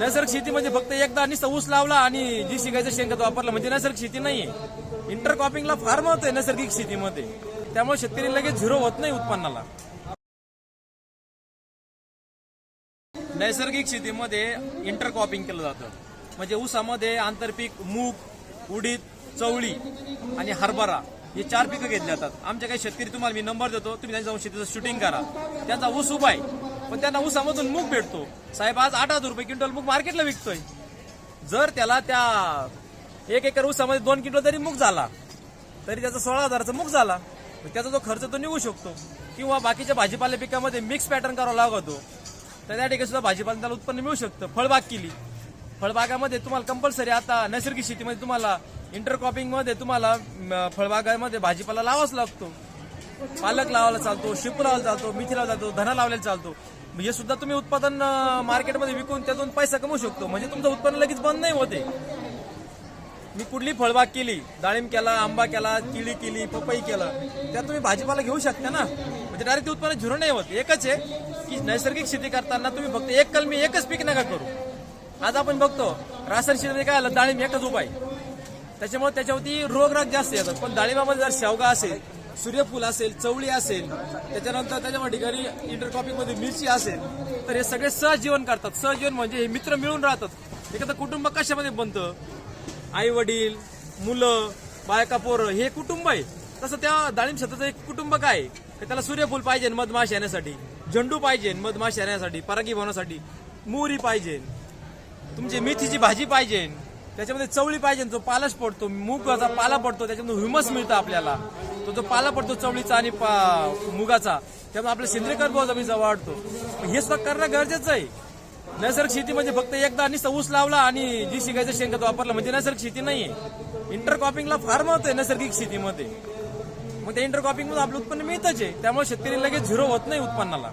नैसर्गिक शेती म्हणजे फक्त एकदा आणि ऊस लावला आणि जी शिकायचं शेणखत वापरलं म्हणजे नैसर्गिक शेती नाहीये. इंटरक्रॉपिंगला फार महत्त्व आहे नैसर्गिक शेतीमध्ये. त्यामुळे शेतकरी लगेच झिरो होत नाही उत्पन्नाला. नैसर्गिक शेतीमध्ये इंटरक्रॉपिंग केलं जातं. म्हणजे ऊसामध्ये आंतरपीक मूग उडीद चवळी आणि हरभरा हे चार पिकं घेतली जातात. आमच्या काही शेतकरी तुम्हाला मी नंबर देतो तुम्ही त्यांच्या जाऊन शेतीचं शूटिंग करा. त्यांचा ऊस उभा आहे. पण त्यांना ऊसामधून मूग भेटतो. साहेब आज आठ हजार रुपये क्विंटल मूग मार्केटला विकतोय. जर त्याला त्या एक एकर ऊसामध्ये दोन क्विंटल जरी मूग झाला तरी त्याचा सोळा हजाराचा मूग झाला त्याचा जो खर्च तो निघू शकतो. किंवा बाकीच्या भाजीपाल्या पिकामध्ये मिक्स पॅटर्न करावा लागतो. तर त्या ठिकाणी सुद्धा भाजीपाला त्याला उत्पन्न मिळू शकतं. फळबाग केली. फळबागामध्ये तुम्हाला कंपल्सरी आता नैसर्गिक शेतीमध्ये तुम्हाला इंटरक्रॉपिंगमध्ये तुम्हाला फळबागामध्ये भाजीपाला लावाच लागतो. पालक लावायला चालतो शेपू लावायला चालतो मिथी लावायला चालतो धना लावायला चालतो. हे सुद्धा तुम्ही उत्पादन मार्केटमध्ये विकून त्यातून पैसा कमवू शकतो. म्हणजे तुमचं उत्पन्न लगेच बंद नाही होते. मी कुठली फळबाग केली डाळिंब केला आंबा केला केळी केली पपई केलं त्यात तुम्ही भाजीपाला घेऊ शकता ना? म्हणजे डायरेक्ट उत्पन्न झिरो नाही होत. एकच आहे की नैसर्गिक शेती करताना तुम्ही फक्त एक कलमी एकच पीक नका करू. आज आपण बघतो रासायनिक शेतीमध्ये काय आलं डाळिंब एकच उपाय. त्याच्यामुळे त्याच्यावरती रोगराग जास्त येतात. पण डाळिंबामध्ये जर शेवगा असेल सूर्यफूल असेल चवळी असेल त्याच्यानंतर त्याच्या ठिकाणी इंटरक्रॉपिंगमध्ये मिरची असेल तर हे सगळे सहजीवन करतात. सहजीवन म्हणजे हे मित्र मिळून राहतात. एखादं कुटुंब कशामध्ये बनतं? आई वडील मुलं बायका पोरं हे कुटुंब आहे. तसं त्या डाळिंब शेताचं एक कुटुंब काय त्याला सूर्यफूल पाहिजे मधमाश येण्यासाठी झेंडू पाहिजे मधमाश येण्यासाठी परागी भवनासाठी मोहरी पाहिजे. तुमची मेथीची भाजी पाहिजे. त्याच्यामध्ये चवळी पाहिजे जो पालाच पडतो मुगाचा पाला पडतो त्याच्यामध्ये ह्युमस मिळतं आपल्याला. तो जो पाला पडतो चवळीचा आणि मुगाचा त्यामुळे आपल्या सेंद्रिय कर्ब जमिनीचा वाढतो हे सुद्धा करणं गरजेचं आहे. नैसर्गिक शेती म्हणजे फक्त एकदा आणि ऊस लावला आणि जी शिकायचं शेणखत वापरलं म्हणजे नैसर्गिक शेती नाहीये. इंटरक्रॉपिंगला फार महत्त्व आहे नैसर्गिक शेतीमध्ये. मग त्या इंटरक्रॉपिंगमध्ये आपलं उत्पन्न मिळतच आहे. त्यामुळे शेतकरी लगेच झिरो होत नाही उत्पन्नाला.